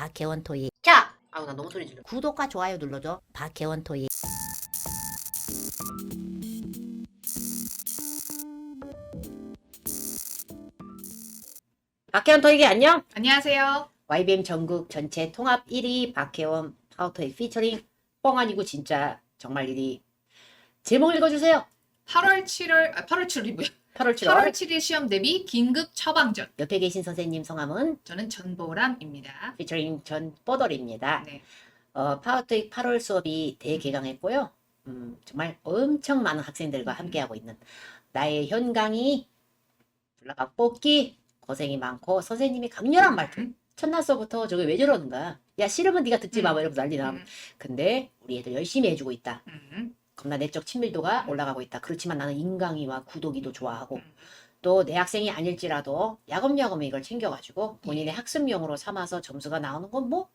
박혜원 토이. 자! 아우 나 너무 소리 질러. 구독과 좋아요 눌러줘. 박혜원 토이. 박혜원 토익이 안녕. 안녕하세요. YBM 전국 전체 통합 1위 박혜원 파워토익 피처링 뻥 아니고 진짜 정말 1위. 제목 읽어주세요. 8월 7월, 아, 8월 7일이 뭐야? 8월 7월. 8월 7일 시험 대비 긴급 처방전. 옆에 계신 선생님 성함은 저는 전보람입니다. 피처링 전 뽀돌입니다. 네. 어, 파워토익 8월 수업이 대개강했고요. 음, 정말 엄청 많은 학생들과 함께하고 있는 나의 현강이 불나가 뽑기 고생이 많고 선생님이 강렬한 말투 음. 첫날 수업부터 저게 왜 저러는 거야 야 싫으면 네가 듣지 마 음. 뭐 이러면서 난리 나 음, 근데 우리 애들 열심히 해주고 있다 음, 겁나 내적 친밀도가 올라가고 있다 그렇지만 나는 인강이와 구독이도 좋아하고 음. 또내 학생이 아닐지라도 야금야금 이걸 챙겨가지고 예. 본인의 학습용으로 삼아서 점수가 나오는 건 뭐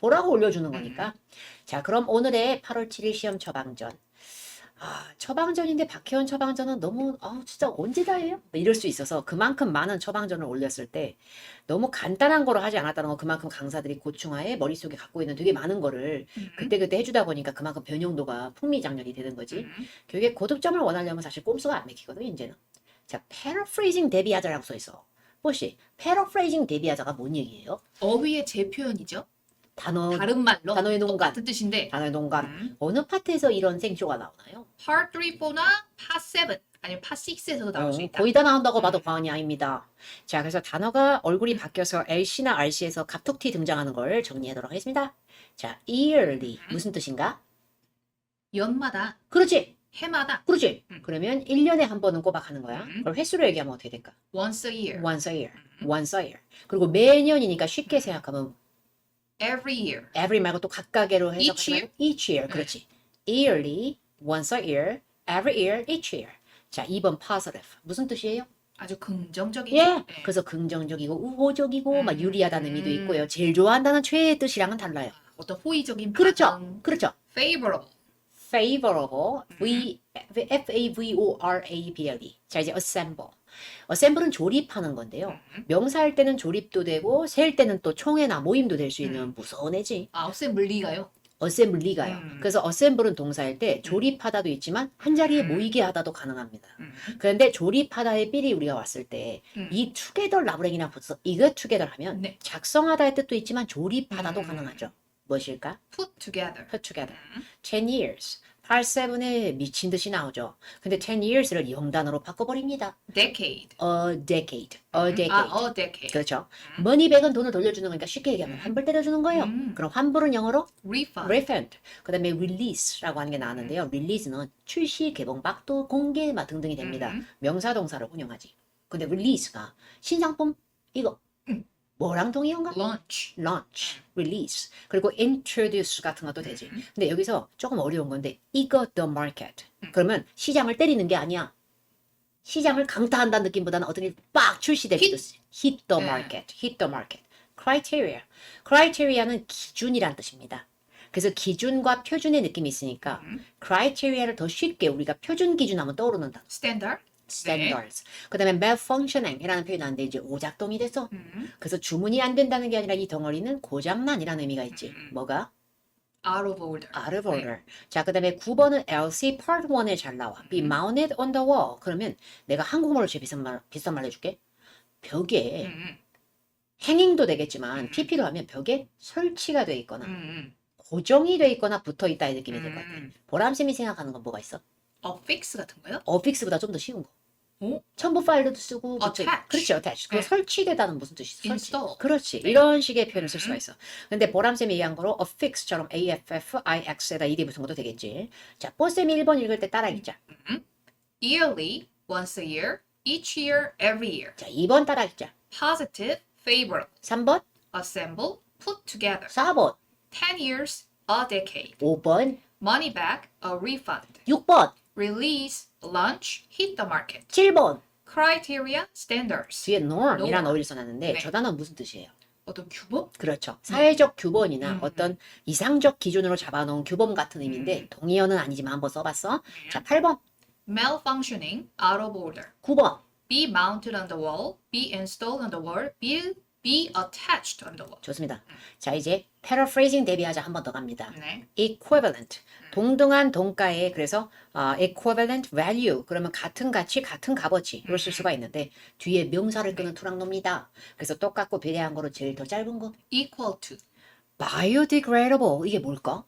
보라고 올려주는 거니까. 자, 그럼 오늘의 8월 7일 시험 처방전. 아, 처방전인데 박혜원 처방전은 너무 아, 진짜 언제 다 해요? 뭐 이럴 수 있어서 그만큼 많은 처방전을 올렸을 때 너무 간단한 거로 하지 않았다는 건 그만큼 강사들이 고충하에 머릿속에 갖고 있는 되게 많은 거를 음, 그때 그때 해주다 보니까 그만큼 변형도가 풍미장렬이 되는 거지. 음. 교육의 고득점을 원하려면 사실 꼼수가 안 맥히거든 이제는. 자, paraphrasing 대비하자라고 써 있어. 혹시 paraphrasing 대비하자가 뭔 얘기예요? 어휘의 재표현이죠. 단어 다른 말로 단어의 농간. 똑같은 뜻인데 단어의 농감. 음. 어느 파트에서 이런 생쇼가 나오나요? Part 3, 4나 Part 7 아니면 Part 6에서도 나올 수 어, 있다. 거의 다 나온다고 봐도 음. 과언이 아닙니다. 자, 그래서 단어가 얼굴이 바뀌어서 LC나 RC에서 갑툭튀 등장하는 걸 정리하도록 하겠습니다. 자, yearly 음. 무슨 뜻인가? 연마다, 그렇지, 해마다 그렇지. 음. 그러면 1년에 한 번은 꼬박 하는 거야. 음. 그럼 횟수로 얘기하면 어떻게 될까? once a year, Once a year, 음. once a year. 그리고 매년이니까 쉽게 생각하면 every year, every 말고 또 각각으로 해서 Each year? each year. 네. 그렇지. yearly, once a year, every year, each year. 자, 2번 positive. 무슨 뜻이에요? 아주 긍정적인. 예. 네. 그래서 긍정적이고 우호적이고 막 음. 유리하다는 의미도 음. 있고요. 제일 좋아한다는 최애의 뜻이랑은 달라요. 어떤 호의적인 그렇죠. 반응, 그렇죠. favorable. favorable, 음. v, f a v o r a b l e. 자, 이제 assemble. Assemble은 조립하는 건데요. 음. 명사할 때는 조립도 되고 세일 때는 또 총회나 모임도 될 수 있는 음. 무서운 애지. 아, 어셈블리가요. assembly가요. 음. 그래서 assemble은 동사일 때 조립하다도 있지만 한 자리에 음. 모이게 하다도 가능합니다. 음. 그런데 조립하다의 삘이 우리가 왔을 때 음. 이 together 라브랭이랑 붙어 이거 together 하면 네. 작성하다의 뜻도 있지만 조립하다도 음. 가능하죠. 무엇일까? put together. put together. 음. 10 years. 8, 7에 미친 듯이 나오죠. 근데 10 years를 영단어로 바꿔버립니다. decade. A decade. A decade. 아, a decade. 그렇죠. 음. 머니백은 돈을 돌려주는 거니까 쉽게 얘기하면 음. 환불 때려주는 거예요. 음. 그럼 환불은 영어로 refund. refund. 그 다음에 release라고 하는 게 나왔는데요. release는 출시, 개봉, 박도, 공개 막 등등이 됩니다. 음. 명사 동사를 운영하지. 근데 release가 신상품 이거 음. 뭐랑 동의어인가? launch. launch, release, 그리고 introduce 같은 것도 되지. 음. 근데 여기서 조금 어려운 건데 이거 the market. 음. 그러면 시장을 때리는 게 아니야. 시장을 강타한다는 느낌보다는 어떤 일이 빡 출시될 Hit. 수 있어. hit the 네. market, hit the market. criteria. criteria는 기준이란 뜻입니다. 그래서 기준과 표준의 느낌이 있으니까 음. criteria를 더 쉽게 우리가 표준 기준 하면 떠오르는 단어. standard. Standards. 그다음에 malfunctioning이라는 표현이 나는데 이제 오작동이 돼서 음. 그래서 주문이 안 된다는 게 아니라 이 덩어리는 고장난이라는 의미가 있지. 음. 뭐가? out of order. out of order. 자, 그 다음에 9번은 LC part 1에 잘 나와. be 음. mounted on the wall. 그러면 내가 한국말로 제일 비싼 말, 비싼 말 해줄게. 벽에 음. 행잉도 되겠지만 음. PP로 하면 벽에 설치가 돼 있거나 음. 음. 고정이 돼 있거나 붙어 있다의 느낌이 들것 같아. 음. 보람쌤이 생각하는 건 뭐가 있어? affix 같은 거요? 어픽스보다 좀 더 쉬운 거. 오? 첨부 파일도 쓰고 붙여- Attach. 그렇지, attach. 그 네. 설치되다는 무슨 뜻이 있어? 설치. install. 그렇지. 네. 이런 식의 표현을 쓸 수가 음. 있어. 근데 보람 쌤이 얘기한 거로 affix처럼 affix에다 ed 붙은 것도 되겠지. 자, 뽀 쌤이 1번 읽을 때 따라 읽자. 음. yearly, once a year, each year, every year. 자, 2번 따라 읽자. positive, favorable. 3번, assemble, put together. 4번, 10 years, a decade. 5번, money back, a refund. 6번, release, launch, hit the market. 7번. criteria, standards. 뒤에 norm이라는 norm. 어휘를 써놨는데 네. 저 단어는 무슨 뜻이에요? 어떤 규범? 그렇죠. 사회적 규범이나 음. 어떤 이상적 기준으로 잡아놓은 규범 같은 의미인데 음. 동의어는 아니지만 한번 써봤어. 네. 자, 8번, malfunctioning, out of order. 9번, be mounted on the wall, be installed on the wall, be be attached wall. 좋습니다. 자, 이제 paraphrasing 대비하자 한 번 더 갑니다. 네. equivalent. 동등한 동가에 그래서 어, equivalent value 그러면 같은 가치 같은 값어치 이걸 쓸 수가 있는데 뒤에 명사를 끄는 투랑놈니다. 그래서 똑같고 비례한 거로 제일 더 짧은 거 equal to. biodegradable 이게 뭘까?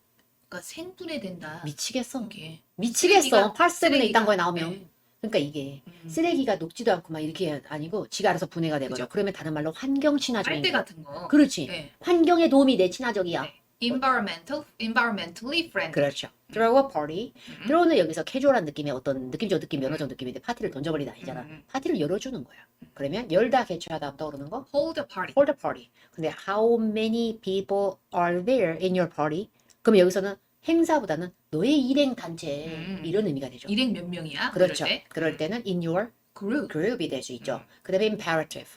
그러니까 생분해된다. 미치겠어. 이게. 미치겠어. 쓰레기가- 8세븐에 이딴 쓰레기가- 거에 나오면. 네. 그러니까 이게 음. 쓰레기가 녹지도 않고 막 이렇게 아니고 지가 알아서 분해가. 그죠. 그러면 다른 말로 환경 친화적인 빨대 거. 같은 거. 그렇지. 네. 환경에 도움이 돼 친화적이야. 네. environmental, environmentally friendly. 그렇죠. throw a party. 음. throw는 여기서 캐주얼한 느낌의 어떤 느낌적 느낌, 면허적 느낌인데 파티를 던져버리다 아니잖아. 음. 파티를 열어주는 거야. 그러면 열다 개최하다 하면 떠오르는 거 hold a party. hold a party. 근데 how many people are there in your party? 그럼 여기서는 행사보다는 너의 일행 단체 음. 이런 의미가 되죠. 일행 몇 명이야? 그렇죠. 그럴 때? 그럴 때는 in your group. group이 될 수 있죠. 음. 그 다음에 imperative.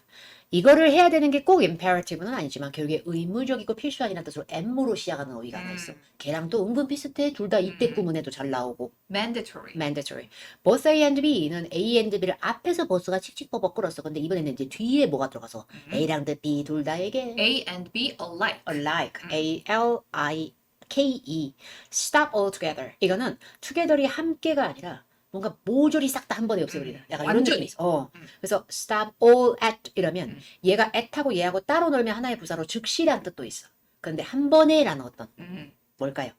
이거를 해야 되는 게 꼭 imperative는 아니지만 결국에 의무적이고 필수아니라는 뜻으로 M으로 시작하는 어휘가 하나 있어. 음. 걔랑 또 은근 비슷해. 둘 다 이때 음. 구문에도 잘 나오고. mandatory. mandatory. both A and B는 A and B를 앞에서 보스가 칙칙 버벅 끌었어. 근데 이번에는 이제 뒤에 뭐가 들어가서 음. A랑 B 둘 다에게 A and B alike. alike. 음. A L I K E. stop all together. 이거는 together이 함께가 아니라 뭔가 모조리 싹 다 한 번에 없애버리다. 음. 약간 이런. 느낌이 있어. 어. 음. 그래서 stop all at 이러면 음. 얘가 at하고 얘하고 따로 놀면 하나의 부사로 즉시란 뜻도 있어. 근데 한 번에라는 어떤 음. 뭘까요?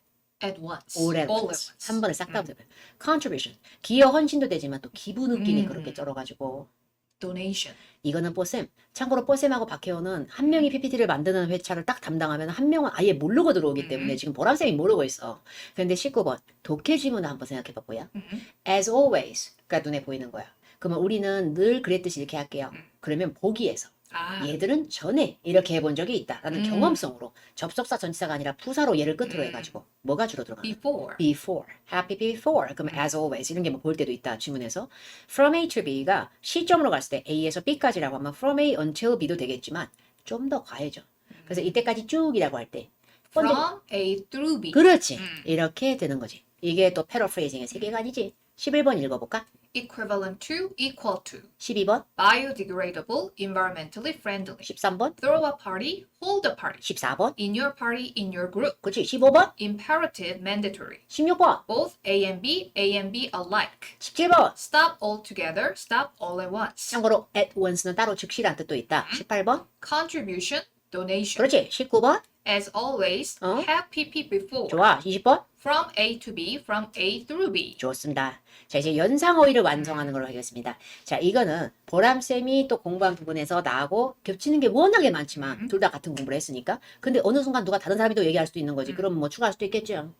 at once. all at once. at once. 한 번에 싹다 음. 없애버려. contribution. 기여 헌신도 되지만 또 기부 느낌이 음. 그렇게 쩔어가지고 donation. 이거는 뽀쌤. 참고로 뽀쌤하고 박혜원은 한 명이 PPT를 만드는 회차를 딱 담당하면 한 명은 아예 모르고 들어오기 때문에 음. 지금 보람쌤이 모르고 있어. 그런데 19번 독해 지문을 한번 생각해봐 보야. 음. As always가 눈에 보이는 거야. 그러면 우리는 늘 그랬듯이 이렇게 할게요. 음. 그러면 보기에서 아, 얘들은 전에 이렇게 해본 적이 있다라는 음. 경험성으로 접속사 전치사가 아니라 부사로 얘를 끝으로 음. 해가지고 뭐가 주로 들어가? before. before, happy before, 그럼 음. as always 이런 게 뭐 볼 때도 있다 지문에서 from A to B가 시점으로 갔을 때 A에서 B까지라고 하면 from A until B도 되겠지만 좀 더 과해져. 그래서 이때까지 쭉이라고 할 때 from A through B. 그렇지 음. 이렇게 되는 거지. 이게 또 패러프레이징의 세계관이지. 11번 읽어볼까? equivalent to, equal to. 12번, biodegradable, environmentally friendly. 13번, throw a party, hold a party. 14번, in your party, in your group. 그렇지 15번, imperative, mandatory. 16번, both A and B, A and B alike. 17번. stop all together, stop all at once. 참고로 at once는 따로 즉시란 뜻도 있다. 18번, contribution, donation. 그렇지 19번, As always, 어? have PP before. 좋아 20번. From A to B, from A through B. 좋습니다. 자, 이제 연상어휘를 완성하는 걸로 하겠습니다. 자, 이거는 보람쌤이 또 공부한 부분에서 나하고 겹치는 게 워낙에 많지만 음. 둘다 같은 공부를 했으니까. 근데 어느 순간 누가 다른 사람이 또 얘기할 수도 있는 거지. 음. 그럼 뭐 추가할 수도 있겠죠.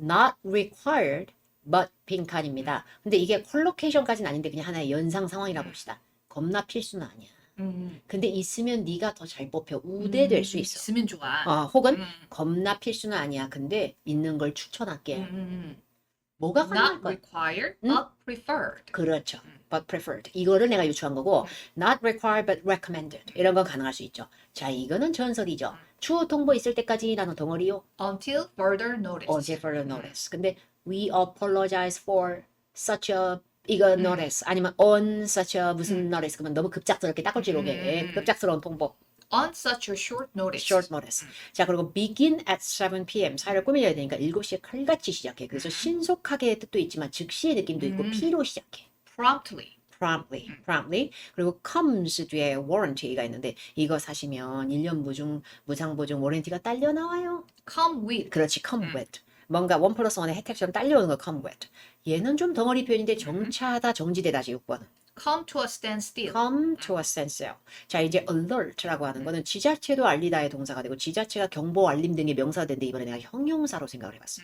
Not required, but 빈칸입니다. 근데 이게 컬로케이션까지는 아닌데 그냥 하나의 연상 상황이라 봅시다. 겁나 필수는 아니야. 음. 근데 있으면 네가 더 잘 뽑혀 우대될 수 있어. 있으면 좋아. 어, 혹은 음. 겁나 필수는 아니야. 근데 있는 걸 추천할게. 음, 음, 뭐가 음. 가능할 Not 거야? required, 음? but preferred. 그렇죠. 음. but preferred. 이거를 내가 유추한 거고 not required but recommended. 이런 건 가능할 수 있죠. 자, 이거는 전설이죠. 추후 통보 있을 때까지라는 덩어리요. Until further notice. 어제 further notice. 근데 we apologize for such a 이거 음. notice 아니면 on such a 무슨 음. notice 그러면 너무 급작스럽게 딱걸지로 오게 음. 급작스러운 통보 On such a short notice. short notice. 음. 자, 그리고 begin at 7 p.m. 사회를 꾸밀어야 되니까 7시에 칼같이 시작해. 그래서 음. 신속하게 뜻도 있지만 즉시의 느낌도 있고 음. P로 시작해. Promptly. promptly, 음. promptly. 그리고 comes 뒤에 warranty가 있는데 이거 사시면 1년 보증, 무상 보증 warranty가 딸려 나와요. Come with. 그렇지, come 음. with. 뭔가 원 플러스 원의 혜택처럼 딸려오는 거 come with. 얘는 좀 덩어리 표현인데 정차하다, 정지되다지 6번은. Come to a standstill. come to a standstill. 자, 이제 alert라고 하는 거는 지자체도 알리다의 동사가 되고 지자체가 경보, 알림 등의 명사가 되는데 이번에 내가 형용사로 생각을 해봤어.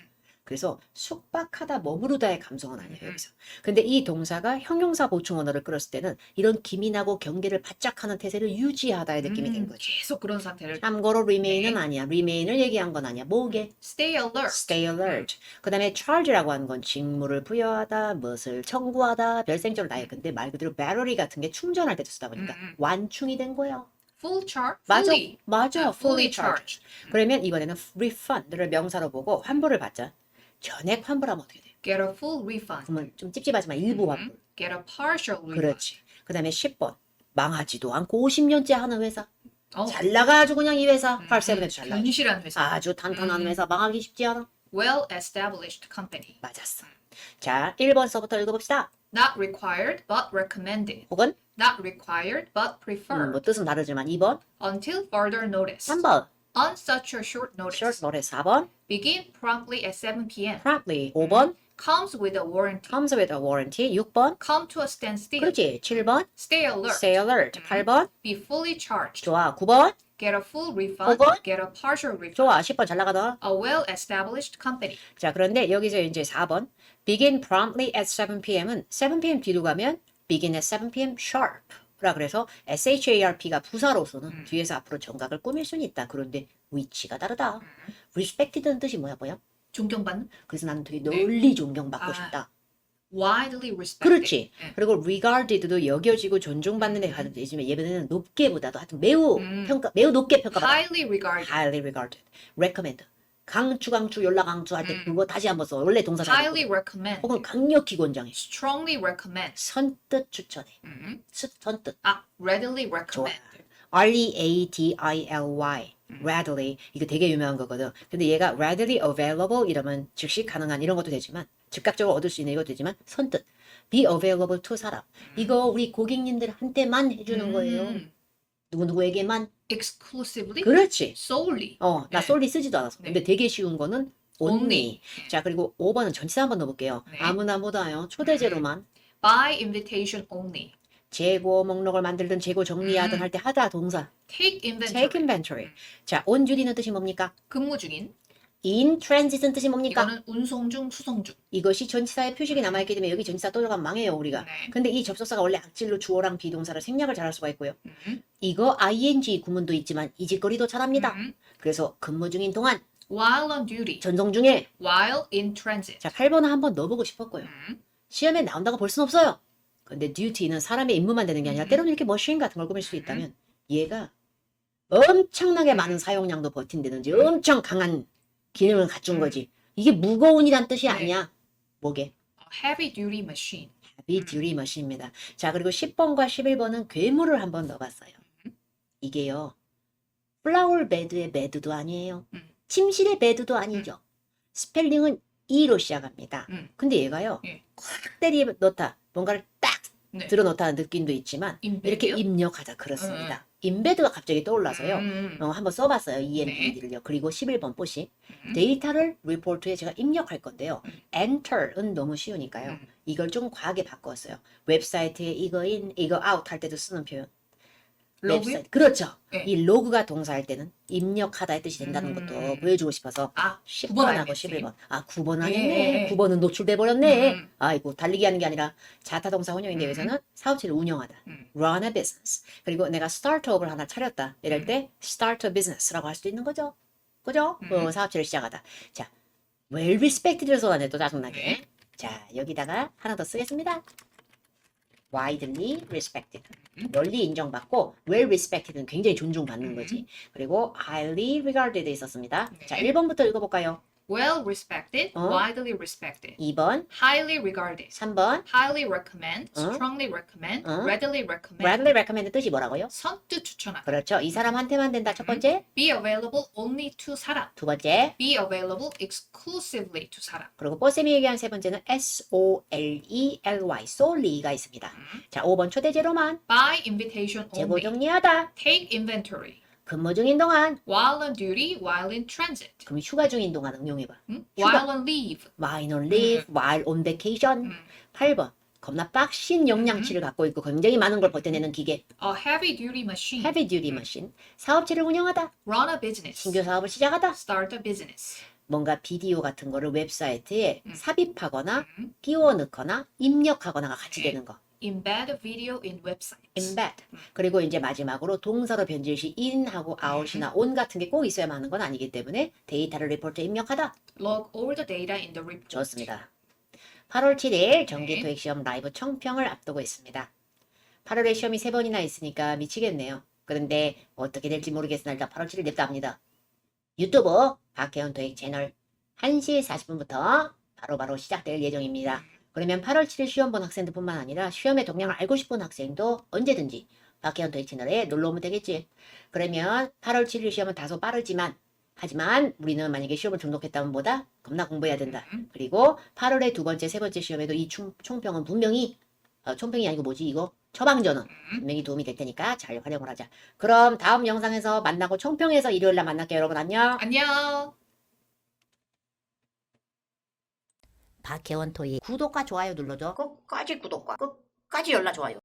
그래서 숙박하다, 머무르다의 감성은 아니에요, 음. 여기서. 근데 이 동사가 형용사 보충 언어를 끌었을 때는 이런 기민하고 경계를 바짝 하는 태세를 유지하다의 느낌이 된 음, 거지. 계속 그런 상태를. 참고로 remain은 네. 아니야. remain을 얘기한 건 아니야. 뭐게? Stay alert. stay alert. 그 다음에 charge라고 하는 건 직무를 부여하다, 무엇을 청구하다, 별생절을 다해. 근데 말 그대로 battery 같은 게 충전할 때도 쓰다 보니까 음, 음. 완충이 된 거야. Full charge. 맞아. Fully. 맞아. 아, fully fully charged. 그러면 이번에는 refund를 명사로 보고 환불을 받자. 전액 환불하면 어떻게 돼? Get a full refund. 그러면 좀 찝찝하지만 일부 음, 환불. Get a partial refund. 그렇지. 그 다음에 10번. 망하지도 않고 50년째 하는 회사. 어, 잘 나가 아주 그냥 이 회사 음, 팔세븐에도 잘 나가. 균실한 회사. 아주 탄탄한 음. 회사 망하기 쉽지 않아. Well established company. 맞았어. 자, 1번서부터 읽어봅시다. Not required but recommended. 혹은 Not required but 음, preferred. 뭐 뜻은 다르지만 2번, Until further notice. 3번, On such a short notice. short notice 4번, Begin promptly at 7 p.m. promptly 5번, Comes with a warranty. comes with a warranty 6번, Come to a standstill. 그렇지 7번, Stay alert. stay alert 8번, Be fully charged. 좋아 9번, Get a full refund. 오번? Get a partial refund. 좋아 10번 잘 나가다. A well-established company. 자, 그런데 여기서 이제 4번 begin promptly at 7 p.m.은 7 p.m. 뒤로 가면 begin at 7 p.m. sharp. 라 그래서 SHARP가 부사로서는 뒤에서 앞으로 정각을 꾸밀 수는 있다. 그런데 위치가 다르다. respected는 뜻이 뭐야, 뭐야? 존경받는. 그래서 나는 되게 널리 존경받고 아. 싶다. Widely respected. 그렇지. 예. 그리고 regarded도 여겨지고 존중받는 데 가도 되지만 예전에는 높게보다도 하여튼 매우 음. 평가 매우 높게 평가받아. Highly regarded. highly regarded. recommend. 강추 강추 연락 강추 할 때 음. 그거 다시 한번 써. 원래 동사 잘 Highly recommend. 혹은 강력히 권장해. Strongly recommend. 선뜻 추천해. 음. 스- 선뜻. 아, readily 좋아. recommend. R-E-A-D-I-L-Y. 음. readily. 이거 되게 유명한 거거든. 근데 얘가 readily available 이러면 즉시 가능한 이런 것도 되지만 즉각적으로 얻을 수 있는 이것도 되지만 선뜻. be available to 사람. 이거 우리 고객님들한테만 해주는 거예요. 음. 누구누구에게만. Exclusively. 그렇지. solely. 어, 나 네. 솔리 쓰지도 않았어. 네. 근데 되게 쉬운 거는 only. Only. 자, 그리고 5번은 전치사 한번 넣어볼게요. 네. 아무나 못와요. 초대제로만. By invitation only. 재고 목록을 만들든 재고 정리하든 음. 할 때 하다 동사. Take inventory. take inventory. 자, on duty는 뜻이 뭡니까? 근무 중인. In transit은 뜻이 뭡니까? 이거는 운송 중, 수송 중. 이것이 전치사의 표식이 남아있기 때문에 여기 전치사 또 들어가면 망해요, 우리가. 네. 근데 이 접속사가 원래 악질로 주어랑 비동사를 생략을 잘할 수가 있고요. 음. 이거 ing 구문도 있지만 이 짓거리도 잘합니다. 음. 그래서 근무 중인 동안, While on duty. 전송 중에 While in transit. 자, 8번은 한번 넣어보고 싶었고요. 음. 시험에 나온다고 볼 순 없어요. 근데 duty는 사람의 임무만 되는 게 아니라 음. 때로는 이렇게 머신 같은 걸 꾸밀 수 있다면 얘가 엄청나게 많은 사용량도 버틴다든지 엄청 강한 기능을 갖춘 음. 거지. 이게 무거운 이란 뜻이 네. 아니야. 뭐게? Heavy duty machine. heavy duty machine입니다. 자, 그리고 10번과 11번은 괴물을 한번 넣어봤어요. 이게요. 플라워 베드의 베드도 아니에요. 음. 침실의 베드도 아니죠. 스펠링은 E로 시작합니다. 음. 근데 얘가요. 예. 콱 때리 넣다. 뭔가를 딱 네. 들어 넣다는 느낌도 있지만 Embed요? 이렇게 입력하자 그렇습니다. 인베드가 갑자기 떠올라서요. 음. 어, 한번 써봤어요. 네. EMBD를요. 그리고 11번 뽀시 음. 데이터를 리포트에 제가 입력할 건데요. 음. enter은 너무 쉬우니까요. 음. 이걸 좀 과하게 바꿨어요. 웹사이트에 이거 인, 이거 아웃 할 때도 쓰는 표현. 로그요? 웹사이트. 그렇죠. 네. 이 로그가 동사할 때는 입력하다의 뜻이 된다는 음. 것도 보여주고 싶어서 아, 10번하고 알겠지. 11번. 아, 9번 안 예, 했네. 예. 9번은 노출돼 버렸네. 음. 아이고, 달리기 하는 게 아니라 자타 동사 혼용인데 음. 여기서는 사업체를 운영하다. 음. run a business. 그리고 내가 스타트업을 하나 차렸다. 이럴 때 start a business라고 할 수도 있는 거죠. 그죠? 음. 어, 사업체를 시작하다. 자, well respected를 써놨네. 또 짜증나게. 네. 자, 여기다가 하나 더 쓰겠습니다. Widely respected. 음. 널리 인정받고 well respected는 굉장히 존중받는 음. 거지. 그리고 highly regarded 있었습니다. 네. 자, 1번부터 읽어볼까요? Well respected, 어? widely respected, 2번, highly regarded, 3번, highly recommend, 어? strongly recommend, 어? readily recommend. readily recommend 뜻이 뭐라고요? 선뜻 추천하다. 그렇죠. 이 사람한테만 된다. 첫 음. 번째. Be available only to 사람. 두 번째. Be available exclusively to 사람. 그리고 뽀쌤이 얘기한 세 번째는 S-O-L-E-L-Y, solely가 있습니다. 음. 자, 5번 초대제로만 By invitation 재고 only. 정리하다. Take inventory. 근무 중인 동안. While on duty, while in transit. 그럼 휴가 중인 동안 응용해봐. 음? 휴가. While on leave. While on leave, while on vacation. 음. 8번. 겁나 빡신 역량치를 갖고 있고 굉장히 많은 걸 버텨내는 기계. A heavy duty machine. heavy duty machine. 사업체를 운영하다. Run a business. 신규 사업을 시작하다. Start a business. 뭔가 비디오 같은 거를 웹사이트에 음. 삽입하거나 음. 끼워 넣거나 입력하거나가 같이 네. 되는 거. Embed video in websites. embed. 음. 그리고 이제 마지막으로 동사로 변질 시 in하고 out이나 on 같은 게 꼭 있어야만 하는 건 아니기 때문에 데이터를 리포트에 입력하다. Log all the data in the report. 좋습니다. 8월 7일 정기 네. 토익 시험 라이브 청평을 앞두고 있습니다. 8월에 시험이 3번이나 있으니까 미치겠네요. 그런데 어떻게 될지 모르겠으나 일단 8월 7일 냅답니다. 유튜브 박혜원 토익 채널 1시 40분부터 바로바로 시작될 예정입니다. 그러면 8월 7일 시험 본 학생들뿐만 아니라 시험의 동향을 알고 싶은 학생도 언제든지 박혜원 토익 채널에 놀러 오면 되겠지. 그러면 8월 7일 시험은 다소 빠르지만 하지만 우리는 만약에 시험을 등록했다면 뭐다? 겁나 공부해야 된다. 음. 그리고 8월에 두 번째, 세 번째 시험에도 이 총, 총평은 분명히 어, 총평이 아니고 뭐지 이거? 처방전은 음. 분명히 도움이 될 테니까 잘 활용을 하자. 그럼 다음 영상에서 만나고 총평에서 일요일날 만날게요 여러분 안녕. 안녕. 박혜원 토익 구독과 좋아요 눌러줘. 끝까지 구독과 끝까지 연락 좋아요.